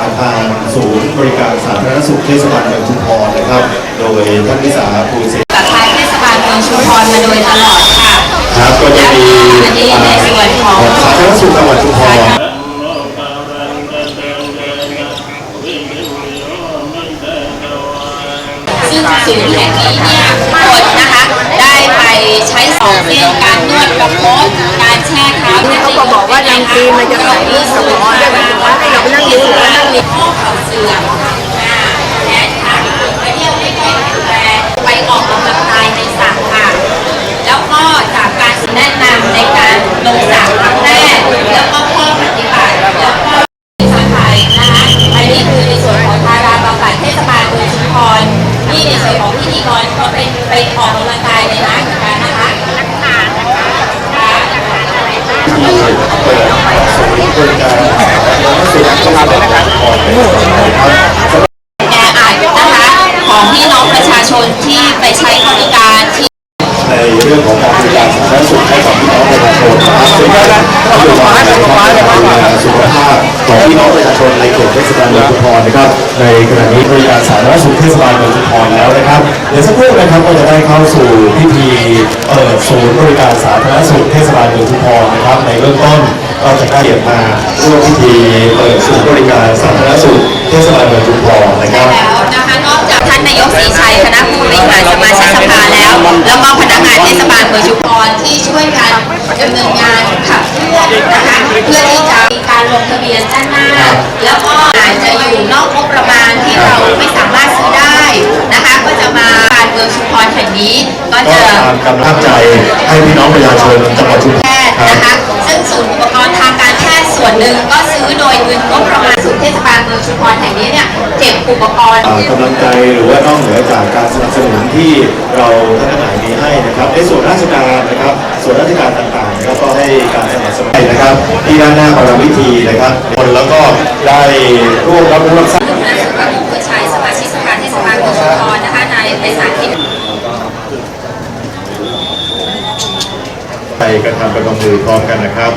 ทางศูนย์บริการสาธารณสุขเทศบาลเมืองชุมพรนะครับ โดยท่านวิสาภูเศรษฐ์กับทางเทศบาลเมืองชุมพรมาโดยตลอดค่ะครับก็จะมีอันนี้ในส่วนของสาธารณสุขจังหวัดชุมพรซึ่งศูนย์แห่งนี้เนี่ย ใช้สองเส้นการนวดกับโค้ชการแช่เท้าเขาก็บอกว่าบางทีมันจะใส่ลูกสมองได้หมว่าให้เราไปนั่งดูหรือว่านั่งมีข้อเข่าเสื่อมแขนขาไปเที่ยวไม่ค่อยแข็งแรงไปออกกำลังกายในสระค่ะ แล้วก็จากการแนะนำในการลงสระครั้งแรกแล้วก็ข้อปฏิบัติแล้วก็สำคัญนะคะอันนี้คือในส่วนของทาราบำบัดเทศบาลเมืองชุมพรที่ในส่วนของพิธีกรก็เป็นไปออกกำลังกายในร้านเหมือนกันนะคะนักทานนะคะ ที่เปิด ศูนย์บริการสาธารณสุขจังหวัดชุมพรนะครับแออัดนะคะของพี่น้องประชาชนที่ไปใช้บริการที่ในเรื่องของการบริการสาธารณสุขให้กับพี่น้องประชาชนนะครับซึ่งก็คือว่าในการดูแลสุขภาพของพี่น้องประชาชนในเขตเทศบาลเมืองชุมพรนะครับในขณะนี้บริการสาธารณสุขเทศบาลเมืองชุมพรแล้วนะครับเดี๋ยวสักครู่นะครับก็จะได้เข้าสู่พิธีเปิดศูนย์บริการสาธารณสุขเทศบาลเมืองชุมพรนะครับในเบื้องต้น ก็จะได้เกียรติมาร่วมพิธีเปิดศูนย์บริการสาธารณสุขเทศบาลเมืองชุมพรนะครับแล้วนะคะนอกจากท่านนายกศรีชัยคณะผู้บริหารสมาชิกสภาแล้ว แล้วก็พนักงานเทศบาลเมืองชุมพรที่ช่วยกันดำเนินงานขับเคลื่อนนะคะเพื่อที่จะมีการลงทะเบียนด้านหน้า แล้วก็อาจจะอยู่นอกงบประมาณที่เราไม่สามารถซื้อได้นะคะ ก็จะมาการเมืองชุมพรแห่งนี้ ก็ก็จะตามกำลังใจให้พี่น้องประชาชนจังหวัดชุมพแพรทย์ครับ นะคะซึ่งศูนย์อุปกรณ์ทางการแพทย์ส่วนหนึ่งก็ซื้อโดยเงินงบประมาณศูนย์เทศบาลเมืองชุมพรแห่งนี้เนี่ยเก็บอุปกรณ์ อ่ากำลังใจหรือว่านอกเหนือจากการสนับสนุนที่เราท่านทั้งหลายมีให้นะครับในส่วนราชการนะครับ ส่วนราชการต่างๆนะครับก็ให้การสนับสนุนนะครับ ที่ด้านหน้าประวิธีนะครับคนแล้วก็ได้ร่วมรับรู้รับทราบนายสุภาพมงคลชัยสมาชิกสภาเทศบาลเมืองชุมพรนะคะนายไพศาลกิจ ไป กระทำประกำมือพร้อมกันนะครับ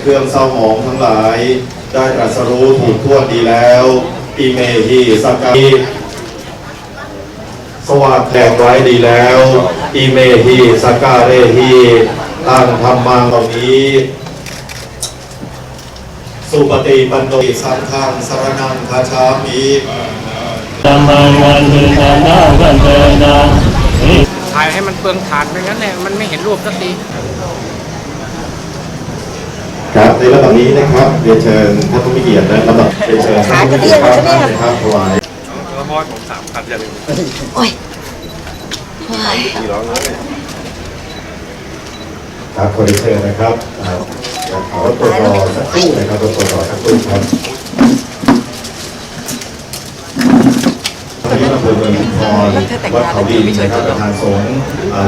เครื่องเศร้าหมองทั้งหลาย ได้ตรัสรู้ถูกทั่วดีแล้วอีเมฮีสักกาสว่างแผงไว้ดีแล้วอีเมฮีสักกาเรฮีตั้งธรรมังเหล่านี้ สุปฏิปันโนสังฆังสรนังคาชามิธัมมังวันตุสัมมาวันเตนะถ่ายให้มันเปลืองถ่านไม่งั้นเนี่ยมันไม่เห็นรูปสักทีครับในลำดับนี้นะครับเรียนเชิญท่านผู้มีเกียรติและลำดับเรียนเชิญท่านผู้มีเกียรติทุกท่านนะครับถวายแล้วบอสผมสามพันอย่าลืมครับขอเรียนเชิญนะครับ อ่าเดี๋ยวขอตัวรอสักครู่นะครับรตัวรอสักครู่ครับวันนี้อำเภอเมืองชุมพรวัดเขาดินนะครับประธานสงฆ์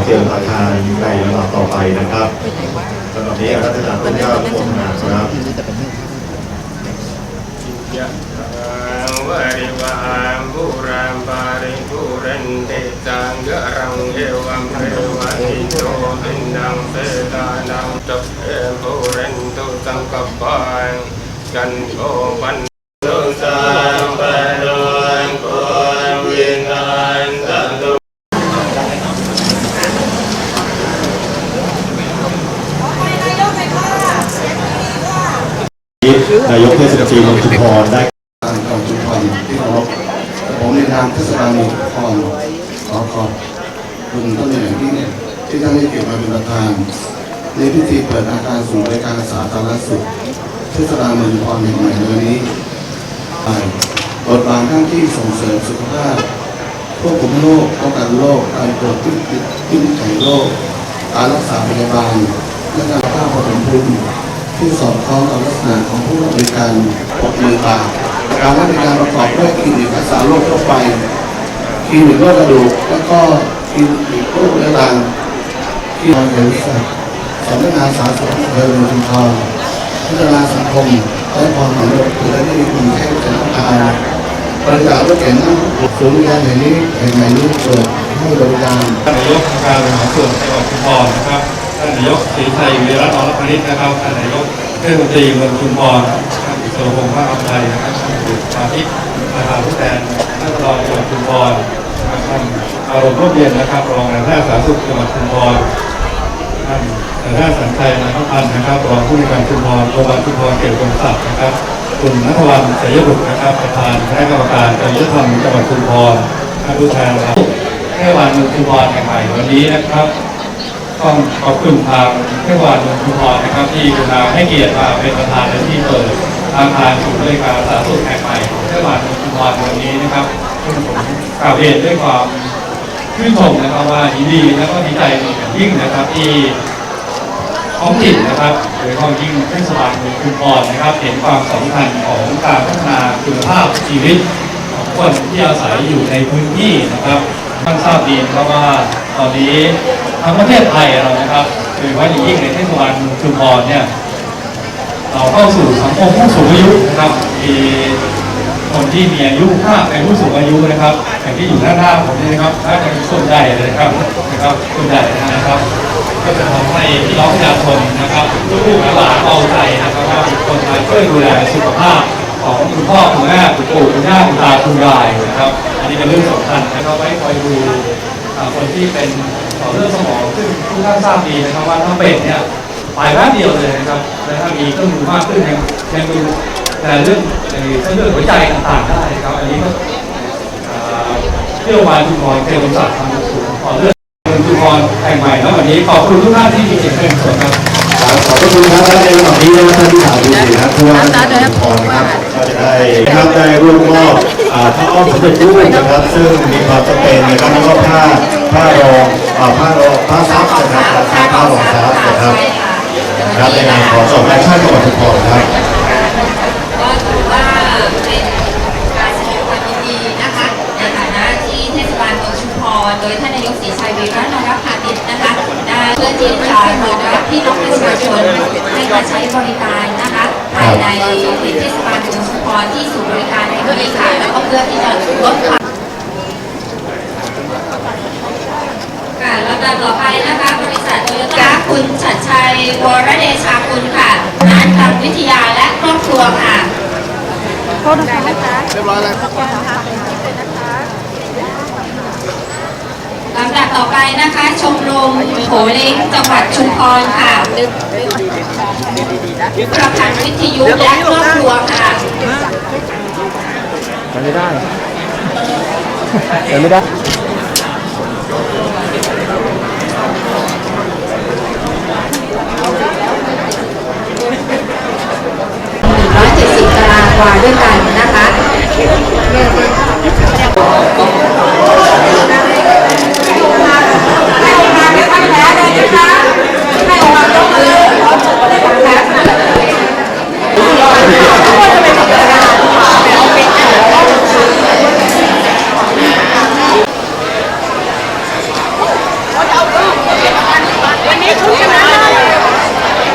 เจียมประธานในลำดับต่อไปนะครับลำดับนี้รัชกาลที่เก้าโฆษณาครับยะวะริวหางบุรังปาริปุเรนเตจังกะรังเอวัมเรวะอิโตปินังเปตานังตัพเพปุเรนตุสังกปปัง กันโทปันโตสัมปะโนปุวินันตันตุนายกเทศมนตรีเมืองชุมพรได้ทางของชุมพรที่เคารพผมในนามเทศบาลเมืองชุมพรขอขอบคุณท่านในอย่างยิ่งที่ท่านได้เกียรติมาเป็นประธานในพิธีเปิดอาคารศูนย์บริการสาธารณสุข เทศบาลเมืองชุมพรแห่งใหม่ในวันนี้ไปบทบาทหน้าที่ส่งเสริมสุขภาพควบคุมโรคป้องกันโรคการตรวจวินิจวินิจฉัยโรคการรักษาพยาบาลและการภาพผสมภูมิที่สอดคล้องกับลักษณะของผู้บริการปกมือตาการให้บริการประกอบด้วยคลินิกรักษาโรคทั่วไปคลินิกโรคกระดูกแล้วก็คลินิกโรคเรื้อรังที่เราเห็นสัตว์สำนักงานสาธารณสุขอำเภอเมืองชุมพร พัฒนาสังคมและความสำเร็จและได้มีคุณแค่จะต้องกาบริจาครถเก๋งศูนย์บริการแห่งนี้แห่งใหม่นี้เปิดให้บริการท่านนายกองการบริหารส่วนจังหวัดชุมพรนะครับท่านนายกศรีชัยวีระนรพนิชนะครับท่านนายกเทศมนตรีเมืองชุมพรท่านอิสรพงษ์พระอภัยนะครับท่านบุตรมาทิตประธานผู้แทนนักรองจังหวัดชุมพรท่านอารมณ์ร่มเย็นนะครับรองนายแพทย์สาธารณสุขจังหวัดชุมพร ท่านนายแพทย์สัญชัยนาพันนะครับรองผู้ในวยการชุมพรโรงพยาบาลชุมพรเขตกรมศักดิ์นะครับคุณนัทวันเสยบุตรนะครับประธานคณะกรรมการจริยธรรมจังหวัดชุมพรท่านผู้แทนครับเทศบาลเมืองชุมพรแห่งใหม่วันนี้นะครับต้องขอบคุณทางเทศบาลเมืองชุมพรนะครับ ที่กรุณาให้เกียรติมาเป็นประธานในที่เปิดทางทางศูนย์บริการสาธารณสุขแห่งใหม่ของเทศบาลเมืองชุมพรวันนี้นะครับซึ่งผมกล่าวเรียนด้วยความชื่นชมนะครับว่ายินดีและก็ดีใจ ยิ่งนะครับที่ท้องถิ่นนะครับโดยเฉพาะยิ่งเทศบาลเมืองชุมพรนะครับ เห็นความสำคัญของการพัฒนาคุณภาพชีวิตของคนที่อาศัยอยู่ในพื้นที่นะครับท่านทราบดีนะครับว่าตอนนี้ทั้งประเทศไทยเรานะครับโดยเฉพาะอย่างยิ่งในเทศบาลเมืองชุมพรเนี่ยเราเข้าสู่สังคมผู้สูงอายุนะครับมี ที่มีอายุมากเป็นผู้สูงอายุนะครับอย่างที่อยู่ด้าหน้าผมนี่นะครับน่าจะเป็นส่วนใหญ่เลยนะครับนะครับส่วนใหญ่นะครับ ก็จะทำให้พี่น้องประชาชนนะครับลูกๆหลานเอาใจนะครับว่าคนไทยช่วยดูแลสุขภาพของคุณพ่อคุณแม่คุณปู่คุณย่าคุณตาคุณยายนะครับ อันนี้เป็นเรื่องสำคัญนะครับไว้คอยดูคนที่เป็นต่อเรื่องสมองซึ่งทุกท่านทราบดีนะครับว่าถ้าเป็นเนี่ยปลายแป๊บเดียวเลยนะครับ และถ้ามีเครื่องมือมากขึ้นยังยังดู แต่เรื่องในเส้นเลือดหัวใจต่างๆได้ครับ อันนี้ก็เที่ยววานจุฬาเทวศักดิ์ทางสูงขอเลือกเมืองจุฬาแห่งใหม่แล้ววันนี้ขอบคุณทุกท่านที่มีเกียรติเป็นส่วนครับครับขอบคุณครับและในวันนี้นะท่านที่ถามดูสิครับผู้ว่าราชการพรนะครับก็จะได้ครับได้ร่วมมอบอ่าผ้าอ้อมสำเร็จรูปนะครับ ซึ่งมีความจำเป็นนะครับแล้วก็ผ้าผ้ารองผ้ารองผ้าซับนะครับผ้าผ้ารองซับนะครับครับในนามของสองแฟชั่นจังหวัดชุมพรครับ เป็นการแสดงความยินดีนะคะในฐานะที่เทศบาลเมืองชุมพรโดยท่านนายกศรีชัยวีระนรพานิชนะคะได้เพื่อที่จะรองรับพี่น้องประชาชนให้มาใช้บริการนะคะภายในเทศบาลเมืองชุมพรที่ศูนย์บริการแห่งนี้ค่ะแล้วก็เพื่อที่จะลดความค่ะลำดับต่อไปนะคะบริษัทโตโยต้าคุณชัดชัยวรเดชาคุณค่ะร้านคำวิทยาและครอบครัวค่ะ โทษนะคะเรียบร้อยแล้วลำดับต่อไปนะคะ ชมรมโขเล้งจังหวัดชุมพรค่ะประพันธ์วิทยุและครอบครัวค่ะมันไม่ได้มันไม่ได้170ตารางวาด้วย